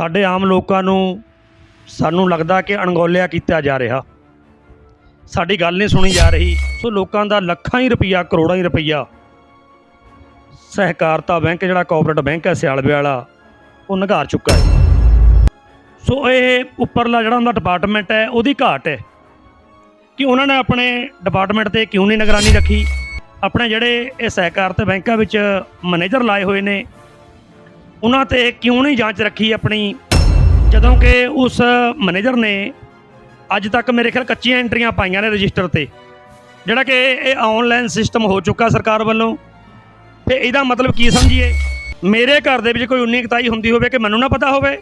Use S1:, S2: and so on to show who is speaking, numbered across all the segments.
S1: ਸਾਡੇ ਆਮ ਲੋਕਾਂ ਨੂੰ ਸਾਨੂੰ ਲੱਗਦਾ ਕਿ ਅਣਗੌਲਿਆ ਕੀਤਾ ਜਾ ਰਿਹਾ। ਸਾਡੀ ਗੱਲ ਨਹੀਂ ਸੁਣੀ ਜਾ ਰਹੀ, ਸੋ ਲੋਕਾਂ ਦਾ ਲੱਖਾਂ ਹੀ ਰੁਪਈਆ, ਕਰੋੜਾਂ ਹੀ ਰੁਪਈਆ ਸਹਿਕਾਰਤਾ ਬੈਂਕ, ਜਿਹੜਾ ਕੋਆਪਰੇਟਿਵ ਬੈਂਕ ਹੈ ਸਿਆਲਵੇ ਵਾਲਾ ਉਹ ਨਗਾਰ ਚੁੱਕਾ ਹੈ। ਸੋ ਇਹ ਉੱਪਰਲਾ ਜਿਹੜਾ ਉਹਦਾ ਡਿਪਾਰਟਮੈਂਟ ਹੈ, ਉਹਦੀ ਘਾਟ ਹੈ ਕਿ ਉਹਨਾਂ ਨੇ ਆਪਣੇ ਡਿਪਾਰਟਮੈਂਟ ਤੇ ਕਿਉਂ ਨਹੀਂ ਨਿਗਰਾਨੀ ਰੱਖੀ? ਆਪਣੇ ਜਿਹੜੇ ਇਹ ਸਹਿਕਾਰਤਾ ਬੈਂਕਾਂ ਵਿੱਚ ਮੈਨੇਜਰ ਲਾਏ ਹੋਏ ਨੇ ਉਹਨਾਂ ਤੇ ਕਿਉਂ ਨਹੀਂ ਜਾਂਚ ਰੱਖੀ ਆਪਣੀ? ਜਦੋਂ ਕਿ ਉਸ ਮੈਨੇਜਰ ਨੇ ਅੱਜ ਤੱਕ ਮੇਰੇ ਖਿਆਲ ਕੱਚੀਆਂ ਐਂਟਰੀਆਂ ਪਾਈਆਂ ਨੇ ਰਜਿਸਟਰ ਤੇ, ਜਿਹੜਾ ਕਿ ਇਹ ਆਨਲਾਈਨ ਸਿਸਟਮ ਹੋ ਚੁੱਕਾ ਸਰਕਾਰ ਵੱਲੋਂ। ਤੇ ਇਹਦਾ ਮਤਲਬ ਕੀ ਸਮਝੀਏ? ਮੇਰੇ ਘਰ ਦੇ ਵਿੱਚ ਕੋਈ ਉਨੀ ਕਤਾਈ ਹੁੰਦੀ ਹੋਵੇ ਕਿ ਮੈਨੂੰ ਨਾ ਪਤਾ ਹੋਵੇ?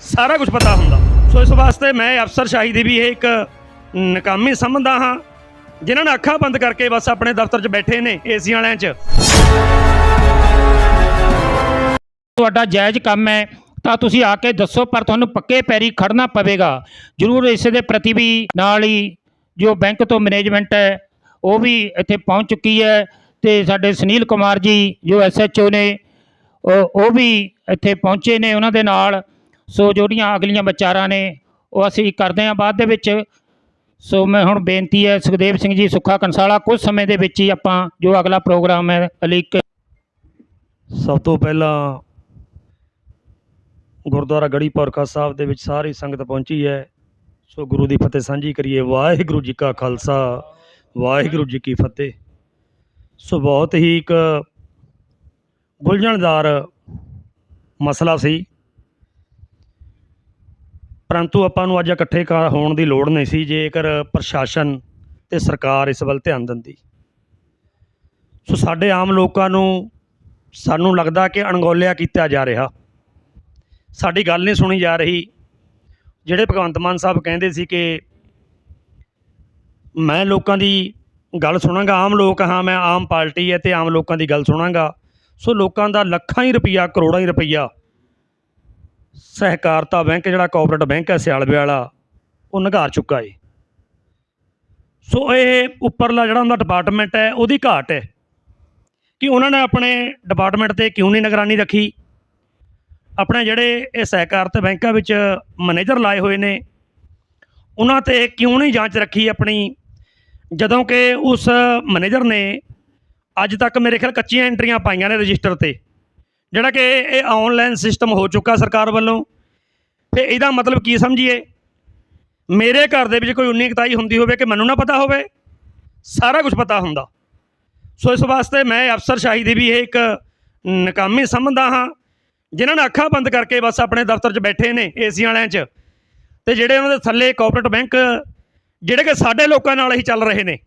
S1: ਸਾਰਾ ਕੁਝ ਪਤਾ ਹੁੰਦਾ। ਸੋ ਇਸ ਵਾਸਤੇ ਮੈਂ ਅਫਸਰਸ਼ਾਹੀ ਦੀ ਵੀ ਇਹ ਇੱਕ ਨਕਾਮੀ ਸਮਝਦਾ ਹਾਂ, ਜਿਨ੍ਹਾਂ ਨੇ ਅੱਖਾਂ ਬੰਦ ਕਰਕੇ ਬਸ ਆਪਣੇ ਦਫ਼ਤਰ 'ਚ ਬੈਠੇ ਨੇ ਏਸੀ ਵਾਲਿਆਂ 'ਚ।
S2: ਤੁਹਾਡਾ ਜਾਇਜ਼ ਕੰਮ ਹੈ, ਤਾਂ ਤੁਸੀਂ ਆ ਕੇ ਦੱਸੋ, ਪਰ ਤੁਹਾਨੂੰ ਪੱਕੇ ਪੈਰੀ ਖੜਨਾ ਪਵੇਗਾ। ਜ਼ਰੂਰ ਇਸ ਦੇ ਪ੍ਰਤੀ ਵੀ ਨਾਲ ਹੀ ਜੋ ਬੈਂਕ ਤੋਂ ਮੈਨੇਜਮੈਂਟ ਹੈ, ਉਹ ਵੀ ਇੱਥੇ ਪਹੁੰਚ ਚੁੱਕੀ ਹੈ ਤੇ ਸਾਡੇ ਸੁਨੀਲ ਕੁਮਾਰ ਜੀ, ਜੋ ਐਸਐਚਓ ਨੇ, ਉਹ ਵੀ ਇੱਥੇ ਪਹੁੰਚੇ ਨੇ ਉਹਨਾਂ ਦੇ ਨਾਲ। ਸੋ ਜਿਹੜੀਆਂ ਅਗਲੀਆਂ ਵਿਚਾਰਾਂ ਨੇ, ਉਹ ਅਸੀਂ ਕਰਦੇ ਹਾਂ ਬਾਅਦ ਦੇ ਵਿੱਚ। ਸੋ ਮੈਂ ਹੁਣ ਬੇਨਤੀ ਹੈ, ਸੁਖਦੇਵ ਸਿੰਘ ਜੀ, ਸੁੱਖਾ ਕੰਸਾਲਾ ਕੁਝ ਸਮੇਂ ਦੇ ਵਿੱਚ ਹੀ ਆਪਾਂ ਜੋ ਅਗਲਾ ਪ੍ਰੋਗਰਾਮ ਹੈ ਅਲੀਕ
S1: ਸਭ ਤੋਂ ਪਹਿਲਾਂ ਗੁਰਦੁਆਰਾ ਗੜੀ ਪੌਰਖਾ ਸਾਹਿਬ ਦੇ ਵਿੱਚ ਸਾਰੀ ਸੰਗਤ ਪਹੁੰਚੀ ਹੈ। ਸੋ ਗੁਰੂ ਦੀ ਫਤਿਹ ਸਾਂਝੀ ਕਰੀਏ। ਵਾਹਿਗੁਰੂ ਜੀ ਕਾ ਖਾਲਸਾ, ਵਾਹਿਗੁਰੂ ਜੀ ਕੀ ਫਤਿਹ। ਸੋ ਬਹੁਤ ਹੀ ਇੱਕ ਗੁਲਝਣਦਾਰ ਮਸਲਾ ਸੀ। ਪਰੰਤੂ ਆਪਾਂ ਨੂੰ ਅੱਜ ਇਕੱਠੇ ਹੋਣ ਦੀ ਲੋੜ ਨਹੀਂ ਸੀ, ਜੇਕਰ ਪ੍ਰਸ਼ਾਸਨ ਤੇ ਸਰਕਾਰ ਇਸ ਵੱਲ ਧਿਆਨ ਦਿੰਦੀ। ਸੋ ਸਾਡੇ ਆਮ ਲੋਕਾਂ ਨੂੰ ਸਾਨੂੰ ਲੱਗਦਾ ਕਿ ਅਣਗੌਲਿਆ ਕੀਤਾ ਜਾ ਰਿਹਾ। ਸਾਡੀ ਗੱਲ ਨਹੀਂ ਸੁਣੀ ਜਾ ਰਹੀ। ਜਿਹੜੇ ਭਗਵੰਤ ਮਾਨ ਸਾਹਿਬ ਕਹਿੰਦੇ ਸੀ ਕਿ ਮੈਂ ਲੋਕਾਂ ਦੀ ਗੱਲ ਸੁਣਾਂਗਾ, ਆਮ ਲੋਕ, ਹਾਂ, ਮੈਂ ਆਮ ਪਾਰਟੀ ਹੈ ਤੇ ਆਮ ਲੋਕਾਂ ਦੀ ਗੱਲ ਸੁਣਾਂਗਾ। ਸੋ ਲੋਕਾਂ ਦਾ ਲੱਖਾਂ ਹੀ ਰੁਪਈਆ, ਕਰੋੜਾਂ ਹੀ ਰੁਪਈਆ ਸਹਿਕਾਰਤਾ ਬੈਂਕ, ਜਿਹੜਾ ਕੋਆਪਰੇਟਿਵ ਬੈਂਕ ਹੈ ਸਿਆਲਵੇ ਵਾਲਾ ਉਹ ਨਗਾਰ ਚੁੱਕਾ ਹੈ ਸੋ ਇਹ ਉੱਪਰਲਾ ਜਿਹੜਾ ਉਹਦਾ ਡਿਪਾਰਟਮੈਂਟ ਹੈ, ਉਹਦੀ ਘਾਟ ਹੈ ਕਿ ਉਹਨਾਂ ਨੇ ਆਪਣੇ ਡਿਪਾਰਟਮੈਂਟ ਤੇ ਕਿਉਂ ਨਹੀਂ ਨਿਗਰਾਨੀ ਰੱਖੀ? ਆਪਣੇ ਜਿਹੜੇ ਇਹ ਸਹਿਕਾਰਤ ਬੈਂਕਾਂ ਵਿੱਚ ਮੈਨੇਜਰ ਲਾਏ ਹੋਏ ਨੇ, ਉਹਨਾਂ ਤੇ ਕਿਉਂ ਨਹੀਂ ਜਾਂਚ ਰੱਖੀ ਆਪਣੀ? ਜਦੋਂ ਕਿ ਉਸ ਮੈਨੇਜਰ ਨੇ ਅੱਜ ਤੱਕ ਮੇਰੇ ਖਿਆਲ ਕੱਚੀਆਂ ਐਂਟਰੀਆਂ ਪਾਈਆਂ ਨੇ ਰਜਿਸਟਰ ਤੇ, ਜਿਹੜਾ ਕਿ ਇਹ ਆਨਲਾਈਨ ਸਿਸਟਮ ਹੋ ਚੁੱਕਾ ਸਰਕਾਰ ਵੱਲੋਂ। ਤੇ ਇਹਦਾ ਮਤਲਬ ਕੀ ਸਮਝੀਏ? ਮੇਰੇ ਘਰ ਦੇ ਵਿੱਚ ਕੋਈ ਉਨੀ ਕਤਾਈ ਹੁੰਦੀ ਹੋਵੇ ਕਿ ਮੈਨੂੰ ਨਾ ਪਤਾ ਹੋਵੇ, ਸਾਰਾ ਕੁਝ ਪਤਾ ਹੁੰਦਾ। ਸੋ ਇਸ ਵਾਸਤੇ ਮੈਂ ਅਫਸਰਸ਼ਾਹੀ ਦੀ ਵੀ ਇਹ ਇੱਕ ਨਕਾਮੀ ਸਮਝਦਾ ਹਾਂ। ਜਿਨ੍ਹਾਂ ਨੇ ਅੱਖਾਂ ਬੰਦ ਕਰਕੇ ਬਸ ਆਪਣੇ ਦਫ਼ਤਰ 'ਚ ਬੈਠੇ ਨੇ ਏਸੀ ਵਾਲਿਆਂ 'ਚ। ਤੇ ਜਿਹੜੇ ਉਹਨਾਂ ਦੇ ਥੱਲੇ ਕੋਆਪਰੇਟਿਵ ਬੈਂਕ ਜਿਹੜੇ ਕਿ ਸਾਡੇ ਲੋਕਾਂ ਨਾਲ ਹੀ ਚੱਲ ਰਹੇ ਨੇ।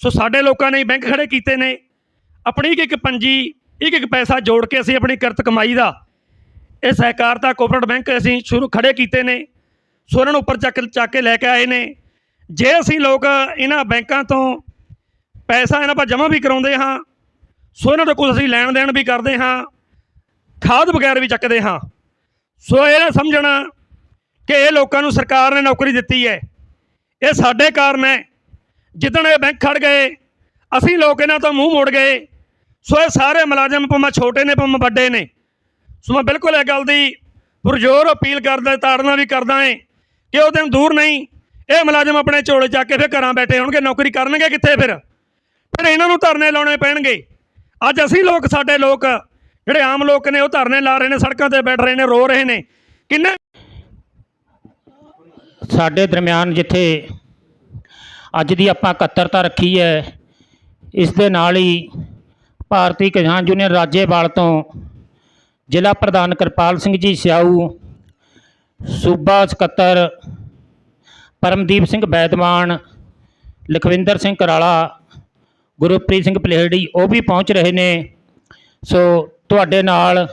S1: ਸੋ ਸਾਡੇ ਲੋਕਾਂ ਨੇ ਹੀ ਬੈਂਕ ਖੜੇ ਕੀਤੇ ਨੇ। ਆਪਣੀ ਇੱਕ ਇੱਕ ਪੰਜੀ, ਇੱਕ ਇੱਕ ਪੈਸਾ ਜੋੜ ਕੇ ਅਸੀਂ ਆਪਣੀ ਕਿਰਤ ਕਮਾਈ ਦਾ, ਇਹ ਸਹਿਕਾਰਤਾ ਕੋਆਪਰੇਟਿਵ ਬੈਂਕ ਅਸੀਂ ਸ਼ੁਰੂ ਖੜੇ ਕੀਤੇ ਨੇ। ਸੋ ਇਹਨਾਂ ਨੂੰ ਉੱਪਰ ਚੱਕ ਚੱਕ ਕੇ ਲੈ ਕੇ ਆਏ ਨੇ। ਜੇ ਅਸੀਂ ਲੋਕ ਇਹਨਾਂ ਬੈਂਕਾਂ ਤੋਂ ਪੈਸਾ ਇਹਨਾਂ ਪਰ ਜਮ੍ਹਾਂ ਵੀ ਕਰਾਉਂਦੇ ਹਾਂ, ਸੋ ਇਹਨਾਂ ਤੋਂ ਕੁਝ ਅਸੀਂ ਲੈਣ ਦੇਣ ਵੀ ਕਰਦੇ ਹਾਂ। ਖਾਦ ਵਗੈਰਾ ਵੀ ਚੱਕਦੇ ਹਾਂ। ਸੋ ਇਹ ਨਾ ਸਮਝਣਾ ਕਿ ਇਹ ਲੋਕਾਂ ਨੂੰ ਸਰਕਾਰ ਨੇ ਨੌਕਰੀ ਦਿੱਤੀ ਹੈ। ਇਹ ਸਾਡੇ ਕਾਰਨ ਹੈ। ਜਿੱਦਣ ਇਹ ਬੈਂਕ ਖੜ ਗਏ, ਅਸੀਂ ਲੋਕ ਇਹਨਾਂ ਤੋਂ ਮੂੰਹ ਮੋੜ ਗਏ। ਸੋ ਇਹ ਸਾਰੇ ਮੁਲਾਜ਼ਮ ਭਾਵੇਂ ਛੋਟੇ ਨੇ, ਭਾਵੇਂ ਵੱਡੇ ਨੇ। ਸੋ ਮੈਂ ਬਿਲਕੁਲ ਇਹ ਗੱਲ ਦੀ ਪੁਰਜੋਰ ਅਪੀਲ ਕਰਦਾ, ਤਾੜਨਾ ਵੀ ਕਰਦਾ ਏ ਕਿ ਉਹ ਦਿਨ ਦੂਰ ਨਹੀਂ, ਇਹ ਮੁਲਾਜ਼ਮ ਆਪਣੇ ਝੋਲੇ ਚੱਕ ਕੇ ਫਿਰ ਘਰਾਂ ਬੈਠੇ ਹੋਣਗੇ, ਨੌਕਰੀ ਕਰਨਗੇ ਕਿੱਥੇ ਫਿਰ? ਫਿਰ ਇਹਨਾਂ ਨੂੰ ਧਰਨੇ ਲਾਉਣੇ ਪੈਣਗੇ। ਅੱਜ ਅਸੀਂ ਲੋਕ, ਸਾਡੇ ਲੋਕ ਜਿਹੜੇ ਆਮ ਲੋਕ ਨੇ ਉਹ ਧਰਨੇ ਲਾ ਰਹੇ ਨੇ, ਸੜਕਾਂ ਤੇ ਬੈਠ ਰਹੇ ਨੇ, ਰੋ ਰਹੇ ਨੇ। ਕਿੰਨੇ
S2: ਸਾਡੇ ਦਰਮਿਆਨ ਜਿੱਥੇ ਅੱਜ ਦੀ ਆਪਾਂ ਇਕੱਤਰਤਾ ਰੱਖੀ ਹੈ, ਇਸ ਦੇ ਨਾਲ ਹੀ ਭਾਰਤੀ ਕਿਸਾਨ ਯੂਨੀਅਨ ਰਾਜੇਵਾਲ ਤੋਂ ਜ਼ਿਲ੍ਹਾ ਪ੍ਰਧਾਨ ਕਿਰਪਾਲ ਸਿੰਘ ਜੀ ਸਿਆਊ, ਸੂਬਾ ਸਕੱਤਰ ਪਰਮਦੀਪ ਸਿੰਘ ਬੈਦਮਾਨ ਲਖਵਿੰਦਰ ਸਿੰਘ ਕਰਾਲਾ, ਗੁਰਪ੍ਰੀਤ ਸਿੰਘ ਪਲੇਹੜੀ ਉਹ ਵੀ ਪਹੁੰਚ ਰਹੇ ਨੇ। ਸੋ ਤੁਹਾਡੇ ਨਾਲ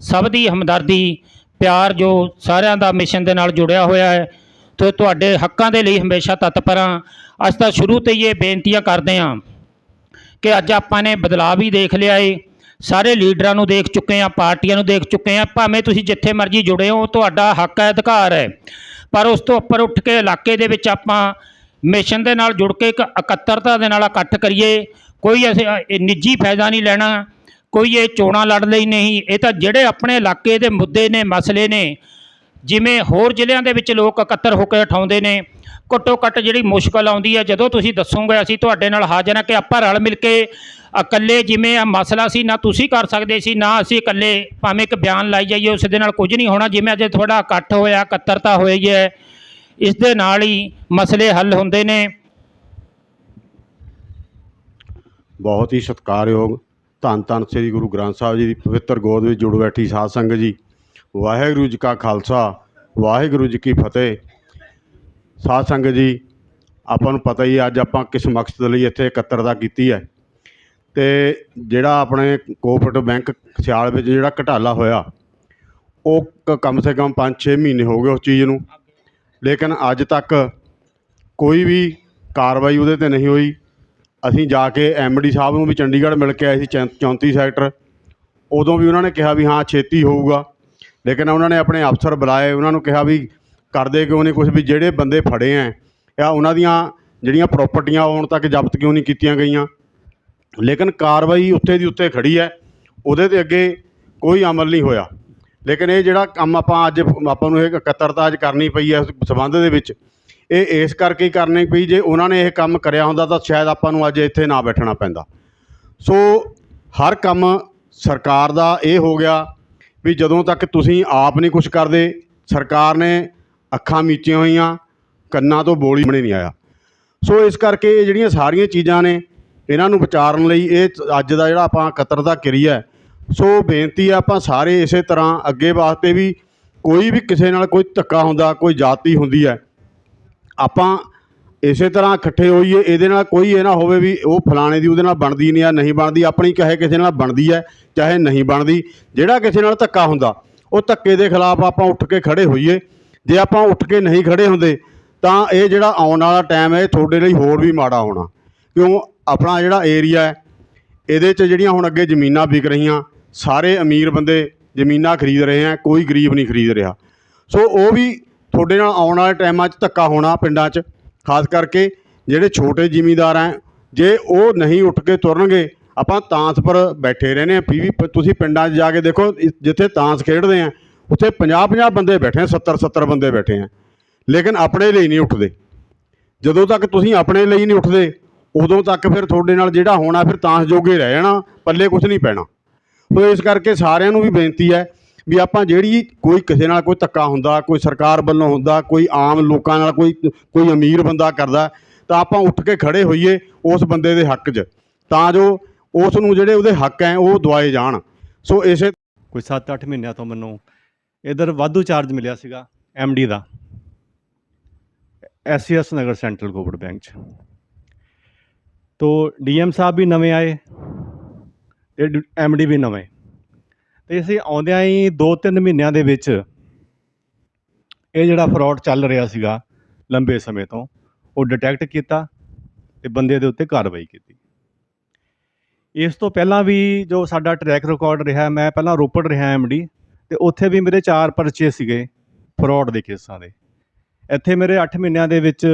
S2: ਸਭ ਦੀ ਹਮਦਰਦੀ, ਪਿਆਰ ਜੋ ਸਾਰਿਆਂ ਦਾ ਮਿਸ਼ਨ ਦੇ ਨਾਲ ਜੁੜਿਆ ਹੋਇਆ ਹੈ, ਤੇ ਤੁਹਾਡੇ ਹੱਕਾਂ ਦੇ ਲਈ ਹਮੇਸ਼ਾ ਤਤਪਰ ਹਾਂ ਅੱਜ ਤਾਂ ਸ਼ੁਰੂ ਤੋਂ ਹੀ ਇਹ ਬੇਨਤੀਆਂ ਕਰਦੇ ਹਾਂ ਕਿ ਅੱਜ ਆਪਾਂ ਨੇ ਬਦਲਾਅ ਵੀ ਦੇਖ ਲਿਆ ਏ। ਸਾਰੇ ਲੀਡਰਾਂ ਨੂੰ ਦੇਖ ਚੁੱਕੇ ਹਾਂ, ਪਾਰਟੀਆਂ ਨੂੰ ਦੇਖ ਚੁੱਕੇ ਹਾਂ, ਭਾਵੇਂ ਤੁਸੀਂ ਜਿੱਥੇ ਮਰਜ਼ੀ ਜੁੜੇ ਹੋ, ਤੁਹਾਡਾ ਹੱਕ ਹੈ, ਅਧਿਕਾਰ ਹੈ। ਪਰ ਉਸ ਤੋਂ ਉੱਪਰ ਉੱਠ ਕੇ ਇਲਾਕੇ ਦੇ ਵਿੱਚ ਆਪਾਂ ਮਿਸ਼ਨ ਦੇ ਨਾਲ ਜੁੜ ਕੇ ਇੱਕ ਇਕੱਤਰਤਾ ਦੇ ਨਾਲ ਇਕੱਠ ਕਰੀਏ। ਕੋਈ ਅਸੀਂ ਨਿੱਜੀ ਫਾਇਦਾ ਨਹੀਂ ਲੈਣਾ। ਕੋਈ ਇਹ ਚੋਣਾਂ ਲੜ ਲਈ ਨਹੀਂ, ਇਹ ਤਾਂ ਜਿਹੜੇ ਆਪਣੇ ਇਲਾਕੇ ਦੇ ਮੁੱਦੇ ਨੇ, ਮਸਲੇ ਨੇ, ਜਿਵੇਂ ਹੋਰ ਜ਼ਿਲ੍ਹਿਆਂ ਦੇ ਵਿੱਚ ਲੋਕ ਇਕੱਤਰ ਹੋ ਕੇ ਉਠਾਉਂਦੇ ਨੇ, ਘੱਟੋ ਘੱਟ ਜਿਹੜੀ ਮੁਸ਼ਕਲ ਆਉਂਦੀ ਹੈ, ਜਦੋਂ ਤੁਸੀਂ ਦੱਸੋਗੇ, ਅਸੀਂ ਤੁਹਾਡੇ ਨਾਲ ਹਾਜ਼ਰ ਹਾਂ ਕਿ ਆਪਾਂ ਰਲ ਮਿਲ ਕੇ ਇਕੱਲੇ ਜਿਵੇਂ ਆ ਮਸਲਾ ਸੀ, ਨਾ ਤੁਸੀਂ ਕਰ ਸਕਦੇ ਸੀ, ਨਾ ਅਸੀਂ ਇਕੱਲੇ, ਭਾਵੇਂ ਇੱਕ ਬਿਆਨ ਲਾਈ ਜਾਈਏ, ਉਸ ਦੇ ਨਾਲ ਕੁਝ ਨਹੀਂ ਹੋਣਾ, ਜਿਵੇਂ ਅੱਜ ਤੁਹਾਡਾ ਇਕੱਠ ਹੋਇਆ, ਇਕੱਤਰਤਾ ਹੋਈ ਹੈ, ਇਸ ਦੇ ਨਾਲ ਹੀ ਮਸਲੇ ਹੱਲ ਹੁੰਦੇ ਨੇ।
S3: ਬਹੁਤ ਹੀ ਸਤਿਕਾਰਯੋਗ ਧੰਨ ਧੰਨ ਸ੍ਰੀ ਗੁਰੂ ਗ੍ਰੰਥ ਸਾਹਿਬ ਜੀ ਦੀ ਪਵਿੱਤਰ ਗੋਦ ਵਿੱਚ ਜੁੜ ਬੈਠੀ ਸਾਧ ਸੰਗਤ ਜੀ। ਵਾਹਿਗੁਰੂ ਜੀ ਕਾ ਖਾਲਸਾ, ਵਾਹਿਗੁਰੂ ਜੀ ਕੀ ਫਤਿਹ। ਸਾਧ ਸੰਗਤ ਜੀ, ਆਪਾਂ ਨੂੰ ਪਤਾ ਹੀ ਅੱਜ ਆਪਾਂ ਕਿਸ ਮਕਸਦ ਲਈ ਇੱਥੇ ਇਕੱਤਰਤਾ ਕੀਤੀ ਹੈ। ਤੇ ਜਿਹੜਾ ਆਪਣੇ ਕੋਆਪਰੇਟਿਵ ਬੈਂਕ ਸਿਆਲ ਵਿੱਚ ਜਿਹੜਾ ਘਟਾਲਾ ਹੋਇਆ, ਉਹ ਕ- ਕਮ ਸੇ ਕਮ 5-6 ਮਹੀਨੇ ਹੋ ਗਏ ਉਸ ਚੀਜ਼ ਨੂੰ। ਲੇਕਿਨ ਅੱਜ ਤੱਕ ਕੋਈ ਵੀ ਕਾਰਵਾਈ ਉਹਦੇ ਤੇ ਨਹੀਂ ਹੋਈ। ਅਸੀਂ ਜਾ ਕੇ ਐਮਡੀ ਸਾਹਿਬ ਨੂੰ ਵੀ ਚੰਡੀਗੜ੍ਹ ਮਿਲ ਕੇ ਆਏ ਸੀ, ਚੈਂ 34 ਸੈਕਟਰ। ਉਦੋਂ ਵੀ ਉਹਨਾਂ ਨੇ ਕਿਹਾ ਵੀ ਹਾਂ, ਛੇਤੀ ਹੋਊਗਾ। ਲੇਕਿਨ ਉਹਨਾਂ ਨੇ ਆਪਣੇ ਅਫਸਰ ਬੁਲਾਏ, ਉਹਨਾਂ ਨੂੰ ਕਿਹਾ ਵੀ ਕਰਦੇ ਕਿਉਂ ਨਹੀਂ ਕੁਝ ਵੀ ਜਿਹੜੇ ਬੰਦੇ ਫੜੇ ਐ ਜਾਂ ਉਹਨਾਂ ਦੀਆਂ ਜਿਹੜੀਆਂ ਪ੍ਰਾਪਰਟੀਆਂ ਹੁਣ ਤੱਕ ਜ਼ਬਤ ਕਿਉਂ ਨਹੀਂ ਕੀਤੀਆਂ ਗਈਆਂ। ਲੇਕਿਨ ਕਾਰਵਾਈ ਉੱਥੇ ਦੀ ਉੱਥੇ ਖੜੀ ਹੈ ਉਹਦੇ ਤੇ ਅੱਗੇ ਕੋਈ ਅਮਲ ਨਹੀਂ ਹੋਇਆ। ਲੇਕਿਨ ਇਹ ਜਿਹੜਾ ਕੰਮ ਆਪਾਂ ਅੱਜ, ਆਪਾਂ ਨੂੰ ਇਹ ਇਕੱਤਰਤਾ ਅੱਜ ਕਰਨੀ ਪਈ ਹੈ ਉਸ ਸਬੰਧ ਦੇ ਵਿੱਚ ਇਹ ਇਸ ਕਰਕੇ ਹੀ ਕਰਨੀ ਪਈ ਜੇ ਉਹਨਾਂ ਨੇ ਇਹ ਕੰਮ ਕਰਿਆ ਹੁੰਦਾ ਤਾਂ ਸ਼ਾਇਦ ਆਪਾਂ ਨੂੰ ਅੱਜ ਇੱਥੇ ਨਾ ਬੈਠਣਾ ਪੈਂਦਾ। ਸੋ ਹਰ ਕੰਮ ਸਰਕਾਰ ਦਾ ਇਹ ਹੋ ਗਿਆ ਵੀ ਜਦੋਂ ਤੱਕ ਤੁਸੀਂ ਆਪ ਨਹੀਂ ਕੁਝ ਕਰਦੇ, ਸਰਕਾਰ ਨੇ ਅੱਖਾਂ ਮੀਚੀਆਂ ਹੋਈਆਂ, ਕੰਨਾਂ ਤੋਂ ਬੋਲੀ ਬਣੇ ਨਹੀਂ ਆਇਆ। ਸੋ ਇਸ ਕਰਕੇ ਇਹ ਜਿਹੜੀਆਂ ਸਾਰੀਆਂ ਚੀਜ਼ਾਂ ਨੇ, ਇਹਨਾਂ ਨੂੰ ਵਿਚਾਰਨ ਲਈ ਇਹ ਅੱਜ ਦਾ ਜਿਹੜਾ ਆਪਾਂ ਇਕੱਤਰਤਾ ਕਰੀ ਹੈ, ਸੋ ਬੇਨਤੀ ਆ ਆਪਾਂ ਸਾਰੇ ਇਸੇ ਤਰ੍ਹਾਂ ਅੱਗੇ ਵਾਸਤੇ ਵੀ ਕੋਈ ਵੀ ਕਿਸੇ ਨਾਲ ਕੋਈ ਧੱਕਾ ਹੁੰਦਾ, ਕੋਈ ਜਾਤੀ ਹੁੰਦੀ ਹੈ ਆਪਾਂ ਇਸੇ ਤਰ੍ਹਾਂ ਇਕੱਠੇ ਹੋਈਏ, ਇਹਦੇ ਨਾਲ ਕੋਈ ਇਹ ਨਾ ਹੋਵੇ ਵੀ ਉਹ ਫਲਾਣੇ ਦੀ ਉਹਦੇ ਨਾਲ ਬਣਦੀ ਨਹੀਂ ਆ, ਨਹੀਂ ਬਣਦੀ, ਆਪਣੀ ਚਾਹੇ ਕਿਸੇ ਨਾਲ ਬਣਦੀ ਹੈ, ਚਾਹੇ ਨਹੀਂ ਬਣਦੀ, ਜਿਹੜਾ ਕਿਸੇ ਨਾਲ ਧੱਕਾ ਹੁੰਦਾ, ਉਹ ਧੱਕੇ ਦੇ ਖਿਲਾਫ ਆਪਾਂ ਉੱਠ ਕੇ ਖੜੇ ਹੋਈਏ। ਜੇ ਆਪਾਂ ਉੱਠ ਕੇ ਨਹੀਂ ਖੜੇ ਹੁੰਦੇ, ਤਾਂ ਇਹ ਜਿਹੜਾ ਆਉਣ ਵਾਲਾ ਟਾਈਮ ਹੈ, ਇਹ ਤੁਹਾਡੇ ਲਈ ਹੋਰ ਵੀ ਮਾੜਾ ਹੋਣਾ। ਕਿਉਂ? ਆਪਣਾ ਜਿਹੜਾ ਏਰੀਆ ਹੈ, ਇਹਦੇ 'ਚ ਜਿਹੜੀਆਂ ਹੁਣ ਅੱਗੇ ਜ਼ਮੀਨਾਂ ਵਿਕ ਰਹੀਆਂ, ਸਾਰੇ ਅਮੀਰ ਬੰਦੇ ਜ਼ਮੀਨਾਂ ਖਰੀਦ ਰਹੇ ਆ, ਕੋਈ ਗਰੀਬ ਨਹੀਂ ਖਰੀਦ ਰਿਹਾ। ਸੋ ਉਹ ਵੀ ਤੁਹਾਡੇ ਨਾਲ ਆਉਣ ਵਾਲੇ ਟਾਈਮਾਂ 'ਚ ਧੱਕਾ ਹੋਣਾ ਪਿੰਡਾਂ 'ਚ, ਖਾਸ ਕਰਕੇ ਜਿਹੜੇ ਛੋਟੇ ਜ਼ਿਮੀਂਦਾਰ ਆ ਜੇ ਉਹ ਨਹੀਂ ਉੱਠ ਕੇ ਤੁਰਨਗੇ, ਆਪਾਂ ਤਾਂਸ ਪਰ ਬੈਠੇ ਰਹਿੰਦੇ ਆ ਫਿਰ ਵੀ ਪ- ਤੁਸੀਂ ਪਿੰਡਾਂ 'ਚ ਜਾ ਕੇ ਦੇਖੋ ਜਿੱਥੇ ਤਾਂਸ ਖੇਡਦੇ ਆ, ਉੱਥੇ 50-50 ਬੰਦੇ ਬੈਠੇ ਆ 70-70 ਬੰਦੇ ਬੈਠੇ ਆ, ਲੇਕਿਨ ਆਪਣੇ ਲਈ ਨਹੀਂ ਉੱਠਦੇ। ਜਦੋਂ ਤੱਕ ਤੁਸੀਂ ਆਪਣੇ ਲਈ ਨਹੀਂ ਉੱਠਦੇ, ਉਦੋਂ ਤੱਕ ਫਿਰ ਤੁਹਾਡੇ ਨਾਲ ਜਿਹੜਾ ਹੋਣਾ, ਫਿਰ ਤਾਂਸ ਜੋਗੇ ਰਹਿ ਜਾਣਾ, ਪੱਲੇ ਕੁਝ ਨਹੀਂ ਪੈਣਾ। ਸੋ ਇਸ ਕਰਕੇ ਸਾਰਿਆਂ ਨੂੰ ਵੀ ਬੇਨਤੀ ਹੈ ਵੀ ਆਪਾਂ ਜਿਹੜੀ ਕੋਈ ਕਿਸੇ ਨਾਲ ਕੋਈ ਧੱਕਾ ਹੁੰਦਾ, ਕੋਈ ਸਰਕਾਰ ਵੱਲੋਂ ਹੁੰਦਾ, ਕੋਈ ਆਮ ਲੋਕਾਂ ਨਾਲ ਕੋਈ ਕੋਈ ਅਮੀਰ ਬੰਦਾ ਕਰਦਾ, ਤਾਂ ਆਪਾਂ ਉੱਠ ਕੇ ਖੜੇ ਹੋਈਏ ਉਸ ਬੰਦੇ ਦੇ ਹੱਕ 'ਚ। ਤਾਂ ਜੋ ਉਸ ਨੂੰ ਜਿਹੜੇ ਉਹਦੇ ਹੱਕ ਹੈ, ਉਹ ਦਵਾਏ ਜਾਣ। ਸੋ ਇਸੇ
S4: ਕੋਈ 7-8 ਮਹੀਨਿਆਂ ਤੋਂ ਮੈਨੂੰ ਇਧਰ ਵਾਧੂ ਚਾਰਜ ਮਿਲਿਆ ਸੀਗਾ ਡੀ ਦਾ। ਐਸਸੀਐਸ ਨਗਰ ਸੈਂਟਰਲ ਕੋਵਰਡ ਬੈਂਕ 'ਚ। ਤੋ ਡੀਐਮ ਸਾਹਿਬ ਵੀ ਨਵੇਂ ਆਏ, ਤੇ ਡੀ ਵੀ ਨਵੇਂ। ਤੇ ਅਸੀਂ ਆਉਂਦਿਆਂ ਹੀ 2-3 ਮਹੀਨਿਆਂ ਦੇ ਵਿੱਚ ਇਹ ਜਿਹੜਾ ਫਰਾਡ ਚੱਲ ਰਿਹਾ ਸੀਗਾ ਲੰਬੇ ਸਮੇਂ ਤੋਂ, ਉਹ ਡਿਟੈਕਟ ਕੀਤਾ ਤੇ ਬੰਦੇ ਦੇ ਉੱਤੇ ਕਾਰਵਾਈ ਕੀਤੀ। ਇਸ ਤੋਂ ਪਹਿਲਾਂ ਵੀ ਜੋ ਸਾਡਾ ਟਰੈਕ ਰਿਕਾਰਡ ਰਿਹਾ, ਮੈਂ ਪਹਿਲਾਂ ਰੋਪੜ ਰਿਹਾ ਐਮਡੀ ਤੇ ਉੱਥੇ ਵੀ ਮੇਰੇ ਚਾਰ ਪਰਚੇ ਸੀਗੇ ਫਰਾਡ ਦੇ ਕੇਸਾਂ ਦੇ। ਇੱਥੇ ਮੇਰੇ 8 ਮਹੀਨਿਆਂ ਦੇ ਵਿੱਚ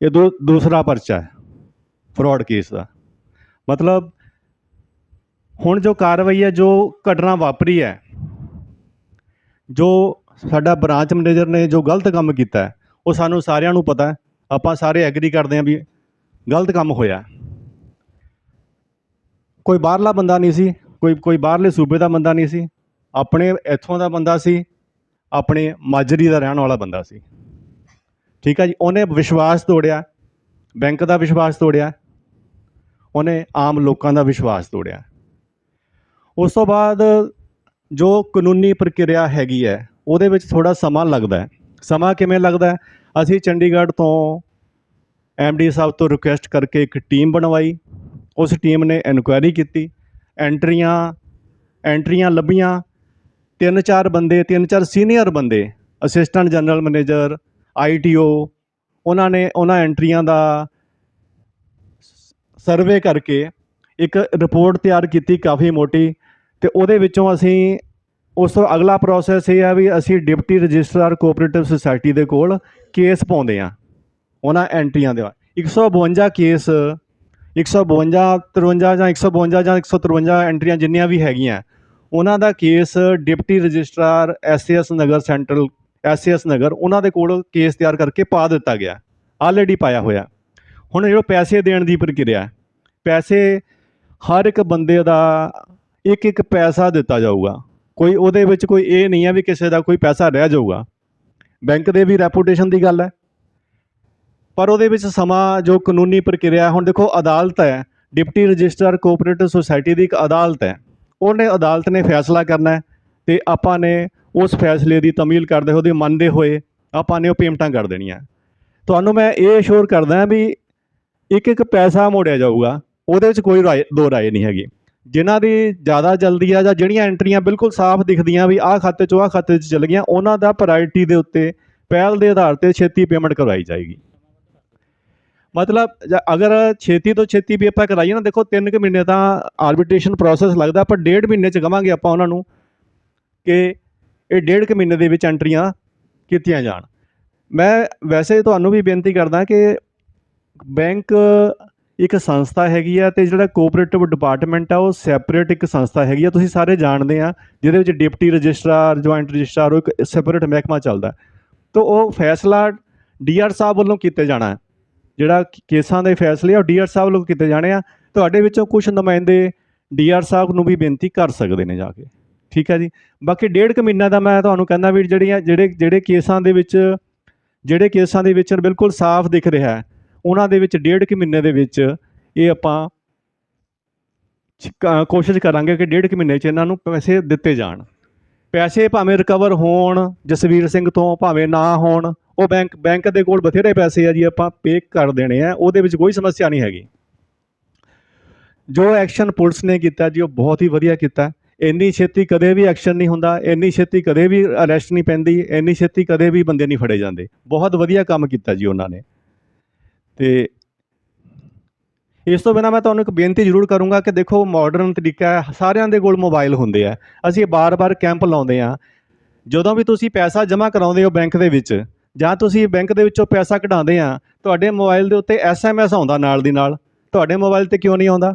S4: ਇਹ ਦੋ, ਦੂਸਰਾ ਪਰਚਾ ਹੈ ਫਰਾਡ ਕੇਸ ਦਾ। ਮਤਲਬ ਹੁਣ ਜੋ ਕਾਰਵਾਈ ਹੈ, ਜੋ ਘਟਨਾ ਵਾਪਰੀ ਹੈ, ਜੋ ਸਾਡਾ ਬ੍ਰਾਂਚ ਮੈਨੇਜਰ ਨੇ ਜੋ ਗਲਤ ਕੰਮ ਕੀਤਾ ਉਹ ਸਾਨੂੰ ਸਾਰਿਆਂ ਨੂੰ ਪਤਾ ਆਪਾਂ ਸਾਰੇ ਐਗਰੀ ਕਰਦੇ ਹਾਂ ਵੀ ਗਲਤ ਕੰਮ ਹੋਇਆ ਕੋਈ ਬਾਹਰਲਾ ਬੰਦਾ ਨਹੀਂ ਸੀ, ਕੋਈ ਕੋਈ ਬਾਹਰਲੇ ਸੂਬੇ ਦਾ ਬੰਦਾ ਨਹੀਂ ਸੀ, ਆਪਣੇ ਇੱਥੋਂ ਦਾ ਬੰਦਾ ਸੀ, ਆਪਣੇ ਮਾਜਰੀ ਦਾ ਰਹਿਣ ਵਾਲਾ ਬੰਦਾ ਸੀ। ਠੀਕ ਹੈ ਜੀ, ਉਹਨੇ ਵਿਸ਼ਵਾਸ ਤੋੜਿਆ, ਬੈਂਕ ਦਾ ਵਿਸ਼ਵਾਸ ਤੋੜਿਆ, ਉਹਨੇ ਆਮ ਲੋਕਾਂ ਦਾ ਵਿਸ਼ਵਾਸ ਤੋੜਿਆ। ਉਸ ਤੋਂ ਬਾਅਦ ਜੋ ਕਾਨੂੰਨੀ ਪ੍ਰਕਿਰਿਆ ਹੈਗੀ ਹੈ, ਉਹਦੇ ਵਿੱਚ ਥੋੜਾ ਸਮਾਂ ਲੱਗਦਾ ਹੈ। ਸਮਾਂ ਕਿਵੇਂ ਲੱਗਦਾ ਹੈ? ਅਸੀਂ ਚੰਡੀਗੜ੍ਹ ਤੋਂ ਐਮਡੀ ਸਾਹਿਬ ਤੋਂ ਰਿਕੁਐਸਟ ਕਰਕੇ ਇੱਕ ਟੀਮ ਬਣਵਾਈ। ਉਸ ਟੀਮ ਨੇ ਇਨਕੁਆਇਰੀ ਕੀਤੀ। ਐਂਟਰੀਆਂ ਐਂਟਰੀਆਂ ਲੱਭੀਆਂ। ਤਿੰਨ ਚਾਰ ਬੰਦੇ ਤਿੰਨ ਚਾਰ ਸੀਨੀਅਰ ਬੰਦੇ ਅਸਿਸਟੈਂਟ ਜਨਰਲ ਮੈਨੇਜਰ ਆਈਟੀਓ ਉਹਨਾਂ ਨੇ ਉਹਨਾਂ ਐਂਟਰੀਆਂ ਦਾ ਸਰਵੇ ਕਰਕੇ ਇੱਕ ਰਿਪੋਰਟ ਤਿਆਰ ਕੀਤੀ, ਕਾਫੀ ਮੋਟੀ। ਤੇ ਉਹਦੇ ਵਿੱਚੋਂ ਅਸੀਂ ਉਸ ਤੋਂ ਅਗਲਾ ਪ੍ਰੋਸੈਸ ਇਹ ਆ ਵੀ ਅਸੀਂ ਡਿਪਟੀ ਰਜਿਸਟਰਾਰ ਕੋਆਪਰੇਟਿਵ ਸੁਸਾਇਟੀ ਦੇ ਕੋਲ ਕੇਸ ਪਾਉਂਦੇ ਆ ਉਹਨਾਂ ਐਂਟਰੀਆਂ ਦੇ 152 ਕੇਸ 152 53 ਜਾਂ 152 ਜਾਂ 153 ਐਂਟਰੀਆਂ ਜਿੰਨੀਆਂ ਵੀ ਹੈਗੀਆਂ, ਉਹਨਾਂ ਦਾ case deputy registrar SS Nagar central SS Nagar, ਉਹਨਾਂ ਦੇ ਕੋਲ ਕੇਸ ਤਿਆਰ ਕਰਕੇ ਪਾ ਦਿੱਤਾ ਗਿਆ। ਆਲਰੇਡੀ ਪਾਇਆ ਹੋਇਆ। ਹੁਣ ਜਿਹੜਾ ਪੈਸੇ ਦੇਣ ਦੀ ਪ੍ਰਕਿਰਿਆ, ਪੈਸੇ ਹਰ ਇੱਕ ਬੰਦੇ ਦਾ ਇੱਕ ਇੱਕ ਪੈਸਾ ਦਿੱਤਾ ਜਾਊਗਾ। ਕੋਈ ਉਹਦੇ ਵਿੱਚ ਕੋਈ ਇਹ ਨਹੀਂ ਹੈ ਵੀ ਕਿਸੇ ਦਾ ਕੋਈ ਪੈਸਾ ਰਹਿ ਜਾਊਗਾ। ਬੈਂਕ ਦੇ ਵੀ ਰੈਪੂਟੇਸ਼ਨ ਦੀ ਗੱਲ ਹੈ। ਪਰ ਉਹਦੇ ਵਿੱਚ ਸਮਾਂ, ਜੋ ਕਾਨੂੰਨੀ ਪ੍ਰਕਿਰਿਆ ਹੁਣ ਦੇਖੋ ਅਦਾਲਤ ਹੈ। ਡਿਪਟੀ ਰਜਿਸਟਰ ਕੋਆਪਰੇਟਿਵ ਸੁਸਾਇਟੀ ਦੀ ਇੱਕ ਅਦਾਲਤ ਹੈ। ਉਹਨੇ, ਅਦਾਲਤ ਨੇ ਫੈਸਲਾ ਕਰਨਾ ਹੈ ਤੇ ਆਪਾਂ ਨੇ ਉਸ ਫੈਸਲੇ ਦੀ ਤਮੀਲ ਕਰਦੇ ਹੋਏ, ਉਹਦੇ ਮੰਨਦੇ ਹੋਏ ਆਪਾਂ ਨੇ ਉਹ ਪੇਮੈਂਟਾਂ ਕਰ ਦੇਣੀਆਂ। ਤੁਹਾਨੂੰ ਮੈਂ ਇਹ ਅਸ਼ੋਰ ਕਰਦਾ ਵੀ ਇੱਕ ਇੱਕ ਪੈਸਾ ਮੋੜਿਆ ਜਾਊਗਾ। ਉਹਦੇ ਵਿੱਚ ਕੋਈ ਰਾਏ, ਦੋ ਰਾਏ ਨਹੀਂ ਹੈਗੀ। ਜਿਨ੍ਹਾਂ ਦੀ ਜ਼ਿਆਦਾ ਜਲਦੀ ਆ ਜਾਂ ਜਿਹੜੀਆਂ ਐਂਟਰੀਆਂ ਬਿਲਕੁਲ ਸਾਫ਼ ਦਿਖਦੀਆਂ ਵੀ ਆਹ ਖਾਤੇ 'ਚੋਂ ਆਹ ਖਾਤੇ 'ਚ ਚਲ ਗਈਆਂ ਉਹਨਾਂ ਦਾ ਪ੍ਰਾਇੋਰਟੀ ਦੇ ਉੱਤੇ ਪਹਿਲ ਦੇ ਆਧਾਰ ਤੇ ਛੇਤੀ ਪੇਮੈਂਟ ਕਰਵਾਈ ਜਾਏਗੀ। ਮਤਲਬ ਅਗਰ ਛੇਤੀ ਤੋਂ ਛੇਤੀ ਵੀ ਆਪਾਂ ਕਰਾਈਏ ਨਾ, ਦੇਖੋ 3 ਕੁ ਮਹੀਨੇ ਤਾਂ ਆਰਬਿਟ੍ਰੇਸ਼ਨ ਪ੍ਰੋਸੈਸ ਲੱਗਦਾ ਪਰ ਡੇਢ ਮਹੀਨੇ ਚ ਕਵਾਂਗੇ ਆਪਾਂ ਉਹਨਾਂ ਨੂੰ ਕਿ ਇਹ ਡੇਢ ਕੁ ਮਹੀਨੇ ਦੇ ਵਿੱਚ ਐਂਟਰੀਆਂ ਕੀਤੀਆਂ ਜਾਣ। ਮੈਂ ਵੈਸੇ ਤੁਹਾਨੂੰ ਵੀ ਬੇਨਤੀ ਕਰਦਾ ਕਿ ਬੈਂਕ ਇੱਕ ਸੰਸਥਾ ਹੈਗੀ ਆ ਤੇ ਜਿਹੜਾ ਕੋਆਪਰੇਟਿਵ ਡਿਪਾਰਟਮੈਂਟ ਆ ਉਹ ਸੈਪਰੇਟ ਇੱਕ ਸੰਸਥਾ ਹੈਗੀ ਆ। ਤੁਸੀਂ ਸਾਰੇ ਜਾਣਦੇ ਆ, ਜਿਹਦੇ ਵਿੱਚ ਡਿਪਟੀ ਰਜਿਸਟਰਾਰ, ਜੁਆਇੰਟ ਰਜਿਸਟਰਾਰ, ਉਹ ਇੱਕ ਸੈਪਰੇਟ ਮਹਿਕਮਾ ਚੱਲਦਾ। ਤਾਂ ਉਹ ਫੈਸਲਾ ਡੀਆਰ ਸਾਹਿਬ ਵੱਲੋਂ ਕੀਤੇ ਜਾਣਾ ਹੈ। ਜਿਹੜਾ ਕੇਸਾਂ ਦੇ ਫੈਸਲੇ ਆ, ਉਹ ਡੀਆਰ ਸਾਹਿਬ ਵੱਲੋਂ ਕੀਤੇ ਜਾਣੇ ਆ। ਤੁਹਾਡੇ ਵਿੱਚੋਂ ਕੁਝ ਨੁਮਾਇੰਦੇ ਡੀਆਰ ਸਾਹਿਬ ਨੂੰ ਵੀ ਬੇਨਤੀ ਕਰ ਸਕਦੇ ਨੇ ਜਾ ਕੇ। ਠੀਕ ਹੈ ਜੀ? ਬਾਕੀ ਡੇਢ ਕੁ ਮਹੀਨਾ ਦਾ ਮੈਂ ਤੁਹਾਨੂੰ ਕਹਿੰਦਾ ਵੀ ਜਿਹੜੀਆਂ, ਜਿਹੜੇ ਜਿਹੜੇ ਕੇਸਾਂ ਦੇ ਵਿੱਚ, ਜਿਹੜੇ ਕੇਸਾਂ ਦੇ ਵਿੱਚ ਬਿਲਕੁਲ ਸਾਫ਼ ਦਿਖ ਰਿਹਾ ਹੈ ਉਹਨਾਂ ਦੇ ਵਿੱਚ ਡੇਢ ਕੁ ਮਹੀਨੇ ਦੇ ਵਿੱਚ ਇਹ ਆਪਾਂ ਕੋਸ਼ਿਸ਼ ਕਰਾਂਗੇ ਕਿ ਡੇਢ ਕੁ ਮਹੀਨੇ 'ਚ ਇਹਨਾਂ ਨੂੰ ਪੈਸੇ ਦਿੱਤੇ ਜਾਣ। ਪੈਸੇ ਭਾਵੇਂ ਰਿਕਵਰ ਹੋਣ, ਜਸਵੀਰ ਸਿੰਘ ਤੋਂ ਭਾਵੇਂ ਨਾ ਹੋਣ, ਉਹ ਬੈਂਕ ਬੈਂਕ ਦੇ ਕੋਲ ਬਥੇਰੇ ਪੈਸੇ ਆ ਜੀ, ਆਪਾਂ ਪੇ ਕਰ ਦੇਣੇ ਆ, ਉਹਦੇ ਵਿੱਚ ਕੋਈ ਸਮੱਸਿਆ ਨਹੀਂ ਹੈਗੀ। ਜੋ ਐਕਸ਼ਨ ਪੁਲਿਸ ਨੇ ਕੀਤਾ ਜੀ, ਉਹ ਬਹੁਤ ਹੀ ਵਧੀਆ ਕੀਤਾ। ਇੰਨੀ ਛੇਤੀ ਕਦੇ ਵੀ ਐਕਸ਼ਨ ਨਹੀਂ ਹੁੰਦਾ, ਇੰਨੀ ਛੇਤੀ ਕਦੇ ਵੀ ਅਰੈਸਟ ਨਹੀਂ ਪੈਂਦੀ, ਇੰਨੀ ਛੇਤੀ ਕਦੇ ਵੀ ਬੰਦੇ ਨਹੀਂ ਫੜੇ ਜਾਂਦੇ। ਬਹੁਤ ਵਧੀਆ ਕੰਮ ਕੀਤਾ ਜੀ ਉਹਨਾਂ ਨੇ। ਤੇ ਇਸ ਤੋਂ ਬਿਨਾ ਮੈਂ ਤੁਹਾਨੂੰ ਇੱਕ ਬੇਨਤੀ ਜ਼ਰੂਰ ਕਰੂੰਗਾ ਕਿ ਦੇਖੋ ਮਾਡਰਨ ਤਰੀਕਾ ਹੈ, ਸਾਰਿਆਂ ਦੇ ਕੋਲ ਮੋਬਾਈਲ ਹੁੰਦੇ ਆ। ਅਸੀਂ ਬਾਰ-ਬਾਰ ਕੈਂਪ ਲਾਉਂਦੇ ਆ। ਜਦੋਂ ਵੀ ਤੁਸੀਂ ਪੈਸਾ ਜਮ੍ਹਾਂ ਕਰਾਉਂਦੇ ਹੋ ਬੈਂਕ ਦੇ ਵਿੱਚ, ਜਾਂ ਤੁਸੀਂ ਬੈਂਕ ਦੇ ਵਿੱਚੋਂ ਪੈਸਾ ਕਢਾਉਂਦੇ ਆ, ਤੁਹਾਡੇ ਮੋਬਾਈਲ ਦੇ ਉੱਤੇ ਐਸਐਮਐਸ ਆਉਂਦਾ ਨਾਲ ਦੀ ਨਾਲ। ਤੁਹਾਡੇ ਮੋਬਾਈਲ ਤੇ ਕਿਉਂ ਨਹੀਂ ਆਉਂਦਾ?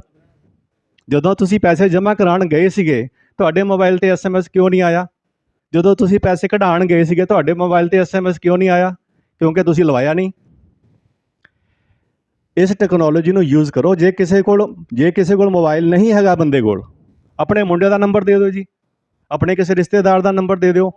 S4: ਜਦੋਂ ਤੁਸੀਂ ਪੈਸੇ ਜਮ੍ਹਾਂ ਕਰਾਉਣ ਗਏ ਸੀਗੇ, ਤੁਹਾਡੇ ਮੋਬਾਈਲ ਤੇ ਐਸਐਮਐਸ ਕਿਉਂ ਨਹੀਂ ਆਇਆ? ਜਦੋਂ ਤੁਸੀਂ ਪੈਸੇ ਕਢਾਉਣ ਗਏ ਸੀਗੇ, ਤੁਹਾਡੇ ਮੋਬਾਈਲ ਤੇ ਐਸਐਮਐਸ ਕਿਉਂ ਨਹੀਂ ਆਇਆ? ਕਿਉਂਕਿ ਤੁਸੀਂ ਲਵਾਇਆ ਨਹੀਂ। ਇਸ ਟੈਕਨੋਲੋਜੀ ਨੂੰ ਯੂਜ਼ ਕਰੋ, ਜੇ ਕਿਸੇ ਕੋਲ, ਜੇ ਕਿਸੇ ਕੋਲ ਮੋਬਾਈਲ ਨਹੀਂ ਹੈਗਾ ਬੰਦੇ ਕੋਲ, ਆਪਣੇ ਮੁੰਡੇ ਦਾ ਨੰਬਰ ਦੇ ਦਿਓ ਜੀ, ਆਪਣੇ ਕਿਸੇ ਰਿਸ਼ਤੇਦਾਰ ਦਾ ਨੰਬਰ ਦੇ ਦਿਓ